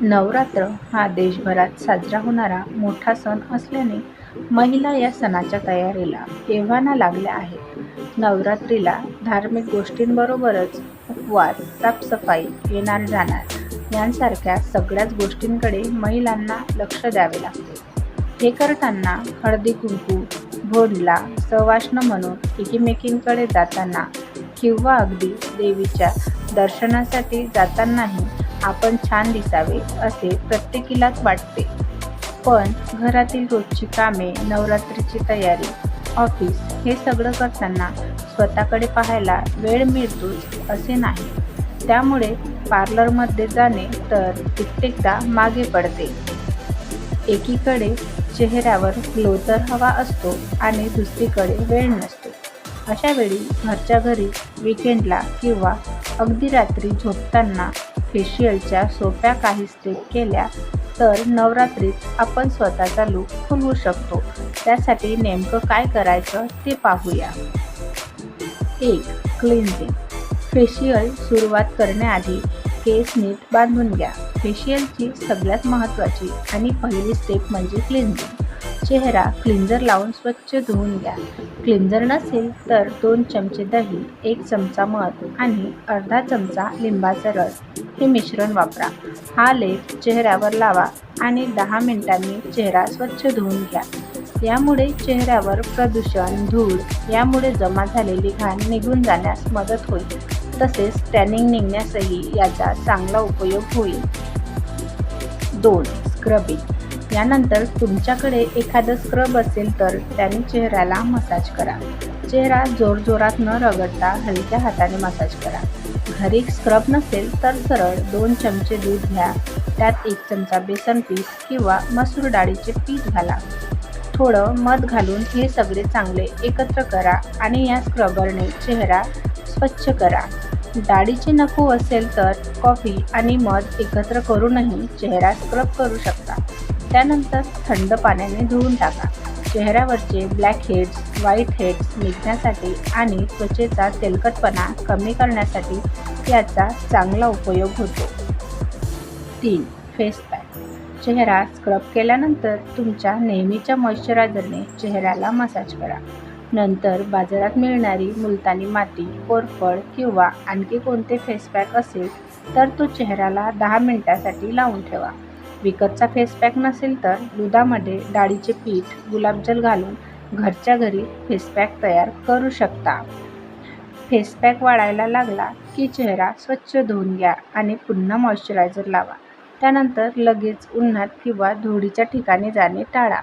नवरात्र हा देशभरात साजरा होणारा मोठा सण असल्याने महिला या सणाच्या तयारीला एव्हाना लागल्या आहेत. नवरात्रीला धार्मिक गोष्टींबरोबरच उपवास, साफसफाई, येणार-जाणार यांसारख्या सगळ्याच गोष्टींकडे महिलांना लक्ष द्यावे लागते. हे करताना हळदी-कुंकू, भोंडला, सवाष्ण म्हणून एकमेकींकडे जाताना किंवा अगदी देवीच्या दर्शनासाठी जातानाही आपण छान दिसावे असे प्रत्येकीलाच वाटते. पण घरातील रोजची कामे, नवरात्रीची तयारी, ऑफिस हे सगळं करताना स्वतःकडे पाहायला वेळ मिळतोच असे नाही. त्यामुळे पार्लरमध्ये जाणे तर कित्येकदा मागे पडते. एकीकडे चेहऱ्यावर ग्लो तर हवा असतो आणि दुसरीकडे वेळ नसतो. अशावेळी घरच्या घरी वीकेंडला किंवा अगदी रात्री झोपताना फेशियलच्या सोप्या काही स्टेप केल्या तर नवरात्रीत आपण स्वतःचा लूक खुलवू शकतो. त्यासाठी नेमकं काय करायचं ते पाहूया. एक. क्लिन्झिंग फेशियल सुरुवात करण्याआधी केस नीट बांधून घ्या. फेशियलची सगळ्यात महत्त्वाची आणि पहिली स्टेप म्हणजे क्लिन्झिंग. चेहरा क्लिन्झर लावून स्वच्छ धुवून घ्या. क्लिन्झर नसेल तर दोन चमचे दही, एक चमचा मध आणि अर्धा चमचा लिंबाचा रस हे मिश्रण वापरा. हा लेप चेहऱ्यावर लावा आणि दहा मिनिटांनी चेहरा स्वच्छ धुवून घ्या. यामुळे चेहऱ्यावर प्रदूषण, धूळ यामुळे जमा झालेली घाण निघून जाण्यास मदत होईल. तसेच टॅनिंग निघण्यासही याचा चांगला उपयोग होईल. दोन. स्क्रबिंग यानंतर तुमच्याकडे एखादं स्क्रब असेल तर त्याने चेहऱ्याला मसाज करा. चेहरा जोरजोरात न रगडता हलक्या हाताने मसाज करा. घरी स्क्रब नसेल तर सरळ दोन चमचे दूध घ्या. त्यात एक चमचा बेसन पीठ किंवा मसूर डाळीचे पीठ घाला. थोडं मध घालून हे सगळे चांगले एकत्र करा आणि या स्क्रबरने चेहरा स्वच्छ करा. डाळीचे नको असेल तर कॉफी आणि मध एकत्र करूनही चेहरा स्क्रब करू शकता. त्यानंतर थंड पाण्याने धुवून टाका. चेहऱ्यावरचे ब्लॅक हेड्स व्हाईट हेड्स निघण्यासाठी आणि त्वचेचा तेलकटपणा कमी करण्यासाठी याचा चांगला उपयोग होतो. तीन. फेस पॅक चेहरा स्क्रब केल्यानंतर तुमच्या नेहमीच्या मॉइश्चरायझरने चेहऱ्याला मसाज करा. नंतर बाजारात मिळणारी मुलतानी माती, कोरफड किंवा आणखी कोणते फेस पॅक असेल तर तो चेहऱ्याला दहा मिनटासाठी लावून ठेवा. विकतचा फेस पॅक नसेल तर दुधामध्ये डाळीचे पीठ, गुलाबजल घालून घरच्या घरी फेस पॅक तयार करू शकता. फेस पॅक वाढायला लागला की चेहरा स्वच्छ धुवून घ्या आणि पुन्हा मॉइश्चरायझर लावा. त्यानंतर लगेच उन्हात किंवा धुळीच्या ठिकाणी जाणे टाळा.